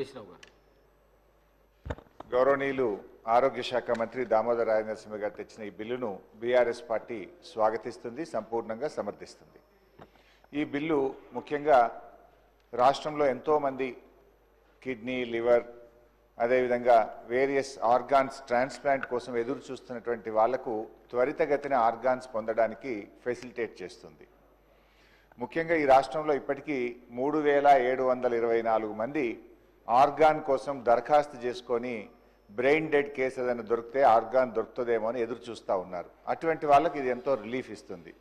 వెంకటేశ్వరరావు గారు గౌరవనీయులు ఆరోగ్య శాఖ మంత్రి దామోదర రాజనరసింహ గారు తెచ్చిన ఈ బిల్లును బీఆర్ఎస్ పార్టీ స్వాగతిస్తుంది సంపూర్ణంగా సమర్థిస్తుంది. ఈ బిల్లు ముఖ్యంగా రాష్ట్రంలో ఎంతోమంది కిడ్నీ లివర్ అదేవిధంగా వేరియస్ ఆర్గాన్స్ ట్రాన్స్ప్లాంట్ కోసం ఎదురు చూస్తున్నటువంటి వాళ్ళకు త్వరితగతిన ఆర్గాన్స్ పొందడానికి ఫెసిలిటేట్ చేస్తుంది. ముఖ్యంగా ఈ రాష్ట్రంలో ఇప్పటికీ మూడు వేల ఏడు వందల ఇరవై నాలుగు మంది ఆర్గాన్ కోసం దరఖాస్తు చేసుకొని బ్రెయిన్ డెడ్ కేసు ఏదైనా దొరికితే ఆర్గాన్ దొరుకుతుందేమో అని ఎదురు చూస్తూ ఉన్నారు. అటువంటి వాళ్ళకి ఇది ఎంతో రిలీఫ్ ఇస్తుంది.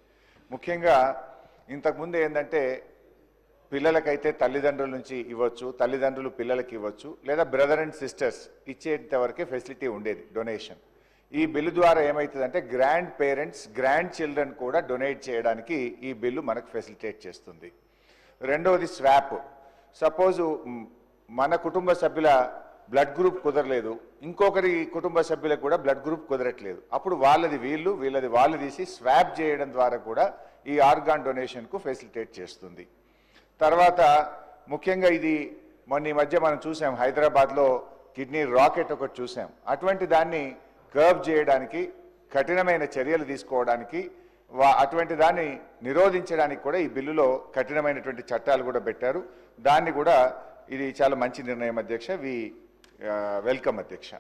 ముఖ్యంగా ఇంతకుముందు ఏంటంటే పిల్లలకైతే తల్లిదండ్రుల నుంచి ఇవ్వచ్చు తల్లిదండ్రులు పిల్లలకి ఇవ్వచ్చు లేదా బ్రదర్ అండ్ సిస్టర్స్ ఇచ్చేంత వరకే ఫెసిలిటీ ఉండేది డొనేషన్. ఈ బిల్లు ద్వారా ఏమవుతుందంటే గ్రాండ్ పేరెంట్స్ గ్రాండ్ చిల్డ్రన్ కూడా డొనేట్ చేయడానికి ఈ బిల్లు మనకు ఫెసిలిటేట్ చేస్తుంది. రెండవది స్వాప్. సపోజు మన కుటుంబ సభ్యుల బ్లడ్ గ్రూప్ కుదరలేదు. ఇంకొకరి కుటుంబ సభ్యులకు కూడా బ్లడ్ గ్రూప్ కుదరట్లేదు. అప్పుడు వాళ్ళది వీళ్ళు వీళ్ళది వాళ్ళు తీసి స్వాబ్ చేయడం ద్వారా కూడా ఈ ఆర్గాన్ డొనేషన్కు ఫెసిలిటేట్ చేస్తుంది. తర్వాత ముఖ్యంగా ఇది మొన్న ఈ మధ్య మనం చూసాం హైదరాబాద్లో కిడ్నీ రాకెట్ ఒకటి చూసాం. అటువంటి దాన్ని కర్బ్ చేయడానికి కఠినమైన చర్యలు తీసుకోవడానికి వా అటువంటి దాన్ని నిరోధించడానికి కూడా ఈ బిల్లులో కఠినమైనటువంటి చట్టాలు కూడా పెట్టారు. దాన్ని కూడా ఇది చాలా మంచి నిర్ణయం అధ్యక్ష. వి వెల్కమ్ అధ్యక్ష.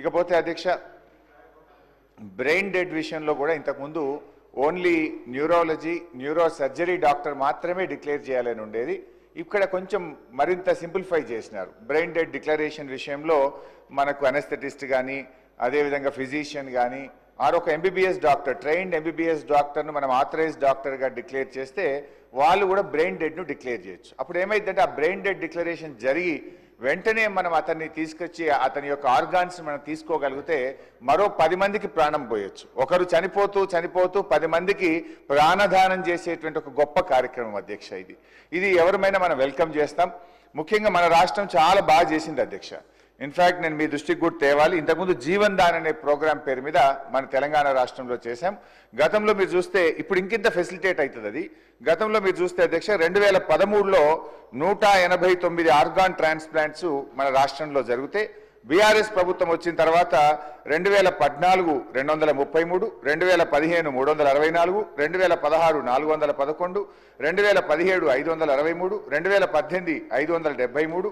ఇకపోతే అధ్యక్ష బ్రెయిన్ డెడ్ విషయంలో కూడా ఇంతకుముందు only neurology neuro surgery doctor మాత్రమే డిక్లేర్ చేయాలని ఉండేది. ఇక్కడ కొంచెం మరింత సింప్లిఫై చేసినారు. బ్రెయిన్ డెడ్ డిక్లరేషన్ విషయంలో మనకు అనస్థెటిస్ట్ కానీ అదేవిధంగా ఫిజిషియన్ కానీ ఆరు ఒక ఎంబీబీఎస్ డాక్టర్ ట్రైన్డ్ ఎంబీబీఎస్ డాక్టర్ను మనం ఆథరైజ్ డాక్టర్గా డిక్లేర్ చేస్తే వాళ్ళు కూడా బ్రెయిన్ డెడ్ను డిక్లేర్ చేయొచ్చు. అప్పుడు ఏమైందంటే ఆ బ్రెయిన్ డెడ్ డిక్లరేషన్ జరిగి వెంటనే మనం అతన్ని తీసుకొచ్చి అతని యొక్క ఆర్గాన్స్ మనం తీసుకోగలిగితే మరో పది మందికి ప్రాణం పోయొచ్చు. ఒకరు చనిపోతూ చనిపోతూ పది మందికి ప్రాణదానం చేసేటువంటి ఒక గొప్ప కార్యక్రమం అధ్యక్ష ఇది. ఇది ఎవరిమైనా మనం వెల్కమ్ చేస్తాం. ముఖ్యంగా మన రాష్ట్రం చాలా బాగా చేసింది అధ్యక్ష. ఇన్ఫాక్ట్ నేను మీ దృష్టికి కూడా తేవాలి. ఇంతకుముందు జీవన్ దాన్ అనే ప్రోగ్రామ్ పేరు మీద మన తెలంగాణ రాష్ట్రంలో చేశాం. గతంలో మీరు చూస్తే ఇప్పుడు ఇంకింత ఫెసిలిటేట్ అవుతుంది అది. గతంలో మీరు చూస్తే అధ్యక్ష రెండు వేల పదమూడులో నూట ఎనభై తొమ్మిది ఆర్గాన్ ట్రాన్స్ప్లాంట్స్ మన రాష్ట్రంలో జరిగితే బీఆర్ఎస్ ప్రభుత్వం వచ్చిన తర్వాత రెండు వేల పద్నాలుగు రెండు వందల ముప్పై మూడు రెండు వేల పదిహేను మూడు వందల అరవై నాలుగు రెండు వేల పదహారు నాలుగు వందల పదకొండు రెండు వేల పదిహేడు ఐదు వందల అరవై మూడు రెండు వేల పద్దెనిమిది ఐదు వందల డెబ్బై మూడు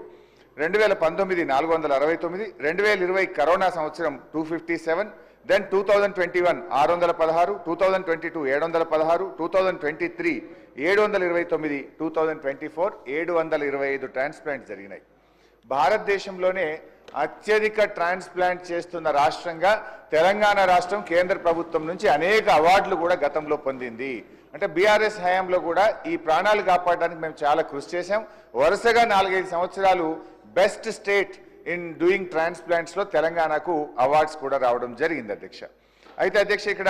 రెండు వేల పంతొమ్మిది నాలుగు వందల అరవై తొమ్మిది రెండు వేల ఇరవై కరోనా సంవత్సరం two fifty seven then two thousand twenty one ఆరు వందల పదహారు టూ థౌజండ్ ట్వంటీ టూ ఏడు వందల పదహారు టూ థౌజండ్ ట్వంటీ త్రీ ఏడు వందల ఇరవై తొమ్మిది టూ థౌజండ్ ట్వంటీ ఫోర్ ఏడు వందల ఇరవై ఐదు ట్రాన్స్ప్లాంట్ జరిగినాయి. భారతదేశంలోనే అత్యధిక ట్రాన్స్ప్లాంట్ చేస్తున్న రాష్ట్రంగా తెలంగాణ రాష్ట్రం కేంద్ర ప్రభుత్వం నుంచి అనేక అవార్డులు కూడా గతంలో పొందింది. అంటే బీఆర్ఎస్ హయాంలో కూడా ఈ ప్రాణాలు కాపాడడానికి మేము చాలా కృషి చేశాం. వరుసగా నాలుగైదు సంవత్సరాలు బెస్ట్ స్టేట్ ఇన్ డూయింగ్ ట్రాన్స్ప్లాంట్స్లో తెలంగాణకు అవార్డ్స్ కూడా రావడం జరిగింది అధ్యక్ష. అయితే అధ్యక్ష ఇక్కడ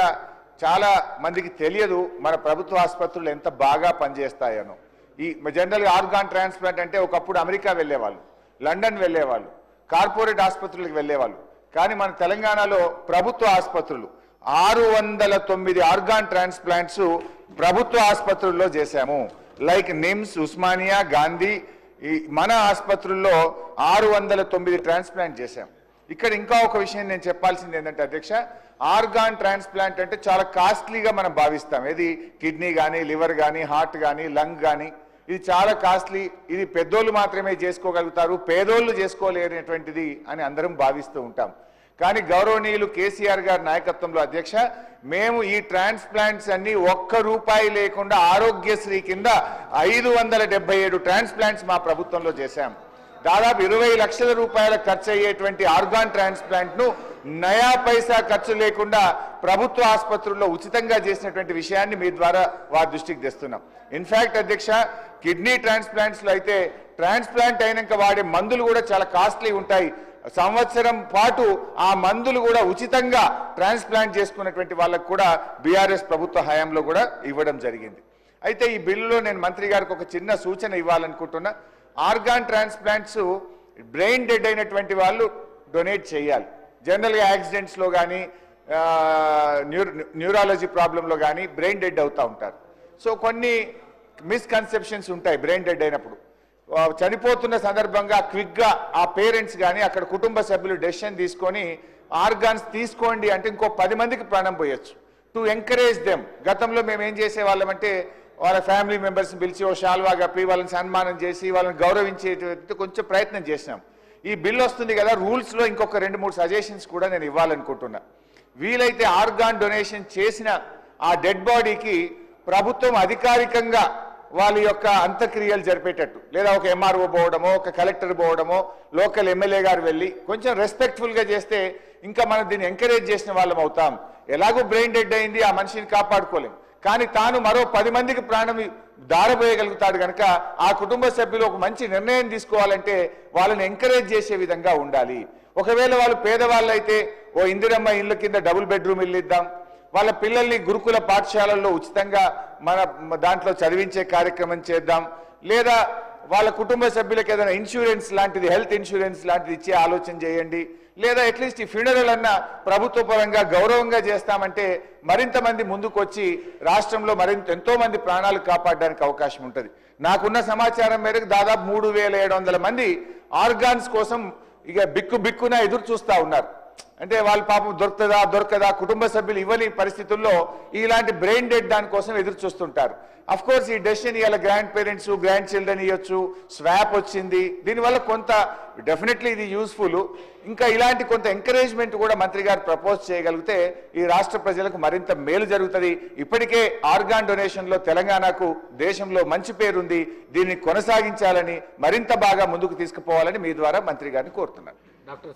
చాలా మందికి తెలియదు మన ప్రభుత్వ ఆసుపత్రులు ఎంత బాగా పనిచేస్తాయనో. ఈ జనరల్ ఆర్గాన్ ట్రాన్స్ప్లాంట్ అంటే ఒకప్పుడు అమెరికా వెళ్ళేవాళ్ళు లండన్ వెళ్ళేవాళ్ళు కార్పొరేట్ ఆసుపత్రులకు వెళ్ళేవాళ్ళు. కానీ మన తెలంగాణలో ప్రభుత్వ ఆసుపత్రులు ఆరు వందల తొమ్మిది ఆర్గాన్ ట్రాన్స్ప్లాంట్స్ ప్రభుత్వ ఆసుపత్రుల్లో చేశాము. లైక్ నిమ్స్ ఉస్మానియా గాంధీ ఈ మన ఆసుపత్రుల్లో ఆరు వందల తొమ్మిది ట్రాన్స్ప్లాంట్ చేశాం. ఇక్కడ ఇంకా ఒక విషయం నేను చెప్పాల్సింది ఏంటంటే అధ్యక్ష ఆర్గాన్ ట్రాన్స్ప్లాంట్ అంటే చాలా కాస్ట్లీగా మనం భావిస్తాం. ఏది? కిడ్నీ కానీ లివర్ కానీ హార్ట్ కానీ లంగ్ కానీ ఇది చాలా కాస్ట్లీ ఇది పెద్దోళ్ళు మాత్రమే చేసుకోగలుగుతారు పేదోళ్ళు చేసుకోలేనటువంటిది అని అందరం భావిస్తూ ఉంటాం. కానీ గౌరవనీయులు కేసీఆర్ గారి నాయకత్వంలో అధ్యక్ష మేము ఈ ట్రాన్స్ప్లాంట్స్ అన్ని ఒక్క రూపాయి లేకుండా ఆరోగ్యశ్రీ కింద ఐదు వందల డెబ్బై ఏడు ట్రాన్స్ప్లాంట్స్ మా ప్రభుత్వంలో చేశాం. దాదాపు ఇరవై లక్షల రూపాయల ఖర్చు అయ్యేటువంటి ఆర్గాన్ ట్రాన్స్ప్లాంట్ను నయా పైసా ఖర్చు లేకుండా ప్రభుత్వ ఆసుపత్రుల్లో ఉచితంగా చేసినటువంటి విషయాన్ని మీ ద్వారా వారి దృష్టికి తెస్తున్నాం. ఇన్ఫాక్ట్ అధ్యక్ష కిడ్నీ ట్రాన్స్ప్లాంట్స్లో అయితే ట్రాన్స్ప్లాంట్ అయినాక వాడే మందులు కూడా చాలా కాస్ట్లీ ఉంటాయి. సంవత్సరం పాటు ఆ మందులు కూడా ఉచితంగా ట్రాన్స్ప్లాంట్ చేసుకున్నటువంటి వాళ్ళకు కూడా బీఆర్ఎస్ ప్రభుత్వ హయాంలో కూడా ఇవ్వడం జరిగింది. అయితే ఈ బిల్లులో నేను మంత్రి గారికి ఒక చిన్న సూచన ఇవ్వాలనుకుంటున్నా. ఆర్గాన్ ట్రాన్స్ప్లాంట్స్ బ్రెయిన్ డెడ్ అయినటువంటి వాళ్ళు డొనేట్ చేయాలి. జనరల్గా యాక్సిడెంట్స్లో కానీ న్యూ న్యూరాలజీ ప్రాబ్లంలో కానీ బ్రెయిన్ డెడ్ అవుతూ ఉంటారు. సో కొన్ని మిస్కన్సెప్షన్స్ ఉంటాయి బ్రెయిన్ డెడ్ అయినప్పుడు. చనిపోతున్న సందర్భంగా క్విక్గా ఆ పేరెంట్స్ కానీ అక్కడ కుటుంబ సభ్యులు డెసిషన్ తీసుకొని ఆర్గాన్స్ తీసుకోండి అంటే ఇంకో పది మందికి ప్రాణం పోయొచ్చు. టు ఎంకరేజ్ దెమ్ గతంలో మేము ఏం చేసేవాళ్ళమంటే వాళ్ళ ఫ్యామిలీ మెంబర్స్ని పిలిచి ఓ షాల్వా కప్పి వాళ్ళని సన్మానం చేసి వాళ్ళని గౌరవించేటట్టు కొంచెం ప్రయత్నం చేసినాం. ఈ బిల్ వస్తుంది కదా రూల్స్లో ఇంకొక రెండు మూడు సజెషన్స్ కూడా నేను ఇవ్వాలనుకుంటున్నా. వీలైతే ఆర్గాన్ డొనేషన్ చేసిన ఆ డెడ్ బాడీకి ప్రభుత్వం అధికారికంగా వాళ్ళ యొక్క అంత్యక్రియలు జరిపేటట్టు. లేదా ఒక ఎంఆర్ఓ పోవడమో ఒక కలెక్టర్ పోవడమో లోకల్ ఎమ్మెల్యే గారు వెళ్ళి కొంచెం రెస్పెక్ట్ఫుల్గా చేస్తే ఇంకా మనం దీన్ని ఎంకరేజ్ చేసిన వాళ్ళం అవుతాం. ఎలాగో బ్రెయిన్ డెడ్ అయింది ఆ మనిషిని కాపాడుకోలేం. కానీ తాను మరో పది మందికి ప్రాణం దారబోయగలుగుతాడు కనుక ఆ కుటుంబ సభ్యులు ఒక మంచి నిర్ణయం తీసుకోవాలంటే వాళ్ళని ఎంకరేజ్ చేసే విధంగా ఉండాలి. ఒకవేళ వాళ్ళు పేదవాళ్ళు అయితే ఓ ఇందిరమ్మ ఇళ్ళ కింద డబుల్ బెడ్రూమ్ ఇల్లు ఇద్దాం. వాళ్ళ పిల్లల్ని గురుకుల పాఠశాలల్లో ఉచితంగా మన దాంట్లో చదివించే కార్యక్రమం చేద్దాం. లేదా వాళ్ళ కుటుంబ సభ్యులకు ఏదైనా ఇన్సూరెన్స్ లాంటిది హెల్త్ ఇన్సూరెన్స్ లాంటిది ఇచ్చే ఆలోచన చేయండి. లేదా అట్లీస్ట్ ఈ ఫ్యూనరల్ అన్న ప్రభుత్వ పరంగా గౌరవంగా చేస్తామంటే మరింత మంది ముందుకు వచ్చి రాష్ట్రంలో మరింత ఎంతో మంది ప్రాణాలు కాపాడడానికి అవకాశం ఉంటుంది. నాకున్న సమాచారం మేరకు దాదాపు మూడు వేల ఏడు వందల మంది ఆర్గాన్స్ కోసం ఇక బిక్కు బిక్కున ఎదురు చూస్తూ ఉన్నారు. అంటే వాళ్ళ పాపం దొరుకుతుందా దొరకదా కుటుంబ సభ్యులు ఇవ్వని పరిస్థితుల్లో ఇలాంటి బ్రెయిన్ డెడ్ దానికోసం ఎదురు చూస్తుంటారు. అఫ్ కోర్స్ ఈ డెసిషన్ ఇవాళ గ్రాండ్ పేరెంట్స్ గ్రాండ్ చిల్డ్రన్ ఇవ్వచ్చు స్వాప్ వచ్చింది. దీనివల్ల కొంత డెఫినెట్లీ ఇది యూస్ఫుల్ ఇంకా ఇలాంటి కొంత ఎంకరేజ్మెంట్ కూడా మంత్రి గారు ప్రపోజ్ చేయగలిగితే ఈ రాష్ట్ర ప్రజలకు మరింత మేలు జరుగుతుంది. ఇప్పటికే ఆర్గాన్ డొనేషన్లో తెలంగాణకు దేశంలో మంచి పేరుంది. దీన్ని కొనసాగించాలని మరింత బాగా ముందుకు తీసుకుపోవాలని మీ ద్వారా మంత్రి గారిని కోరుతున్నారు డాక్టర్